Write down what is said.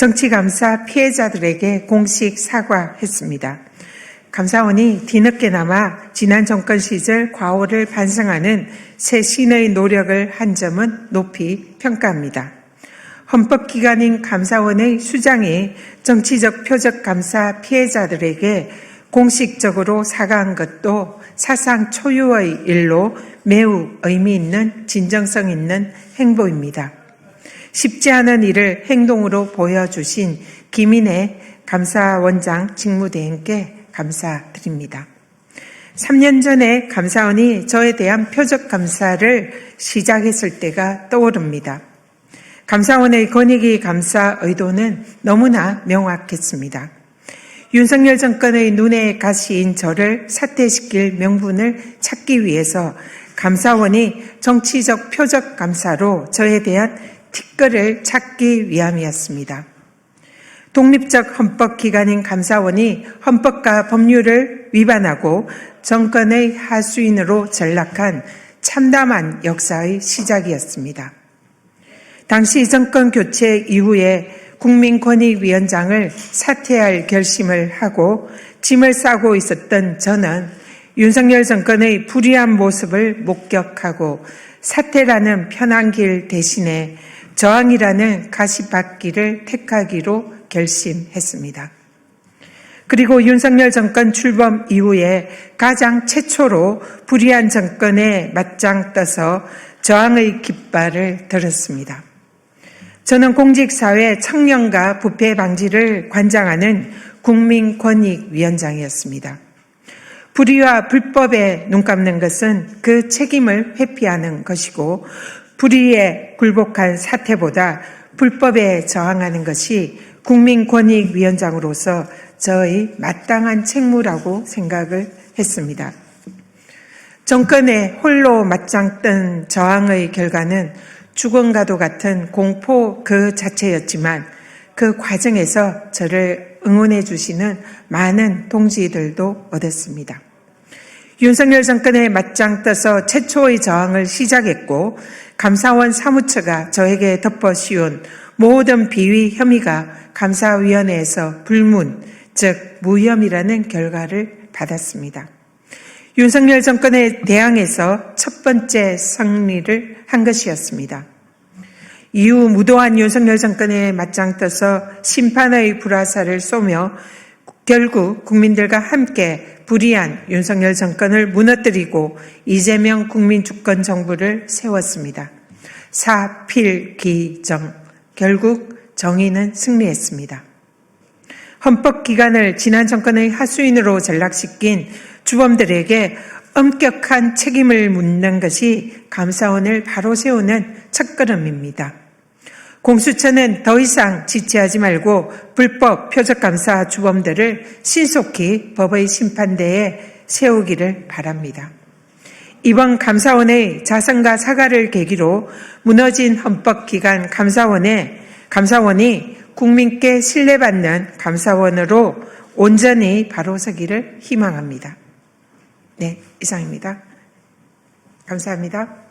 정치 감사 피해자들에게 공식 사과했습니다. 감사원이 뒤늦게나마 지난 정권 시절 과오를 반성하는 새 신의 노력을 한 점은 높이 평가합니다. 헌법기관인 감사원의 수장이 정치적 표적 감사 피해자들에게 공식적으로 사과한 것도 사상 초유의 일로 매우 의미 있는 진정성 있는 행보입니다. 쉽지 않은 일을 행동으로 보여주신 김인혜 감사원장 직무대행께 감사드립니다. 3년 전에 감사원이 저에 대한 표적 감사를 시작했을 때가 떠오릅니다. 감사원의 권익위 감사 의도는 너무나 명확했습니다. 윤석열 정권의 눈에 가시인 저를 사퇴시킬 명분을 찾기 위해서 감사원이 정치적 표적 감사로 저에 대한 티끌을 찾기 위함이었습니다. 독립적 헌법기관인 감사원이 헌법과 법률을 위반하고 정권의 하수인으로 전락한 참담한 역사의 시작이었습니다. 당시 정권 교체 이후에 국민권익위원장을 사퇴할 결심을 하고 짐을 싸고 있었던 저는 윤석열 정권의 불의한 모습을 목격하고 사퇴라는 편한 길 대신에 저항이라는 가시밭길을 택하기로 결심했습니다. 그리고 윤석열 정권 출범 이후에 가장 최초로 불의한 정권에 맞짱 떠서 저항의 깃발을 들었습니다. 저는 공직사회 청년과 부패 방지를 관장하는 국민권익위원장이었습니다. 불의와 불법에 눈 감는 것은 그 책임을 회피하는 것이고 불의에 굴복한 사태보다 불법에 저항하는 것이 국민권익위원장으로서 저의 마땅한 책무라고 생각을 했습니다. 정권에 홀로 맞짱 뜬 저항의 결과는 죽음과도 같은 공포 그 자체였지만 그 과정에서 저를 응원해 주시는 많은 동지들도 얻었습니다. 윤석열 정권에 맞짱 떠서 최초의 저항을 시작했고 감사원 사무처가 저에게 덮어 씌운 모든 비위 혐의가 감사위원회에서 불문, 즉 무혐의라는 결과를 받았습니다. 윤석열 정권에 대항해서 첫 번째 승리를 한 것이었습니다. 이후 무도한 윤석열 정권에 맞짱 떠서 심판의 불화살을 쏘며 결국 국민들과 함께 불의한 윤석열 정권을 무너뜨리고 이재명 국민주권 정부를 세웠습니다. 사필기정. 결국 정의는 승리했습니다. 헌법기관을 지난 정권의 하수인으로 전락시킨 주범들에게 엄격한 책임을 묻는 것이 감사원을 바로 세우는 첫걸음입니다. 공수처는 더 이상 지체하지 말고 불법 표적감사 주범들을 신속히 법의 심판대에 세우기를 바랍니다. 이번 감사원의 자성과 사과를 계기로 무너진 헌법기관 감사원에 감사원이 국민께 신뢰받는 감사원으로 온전히 바로 서기를 희망합니다. 네, 이상입니다. 감사합니다.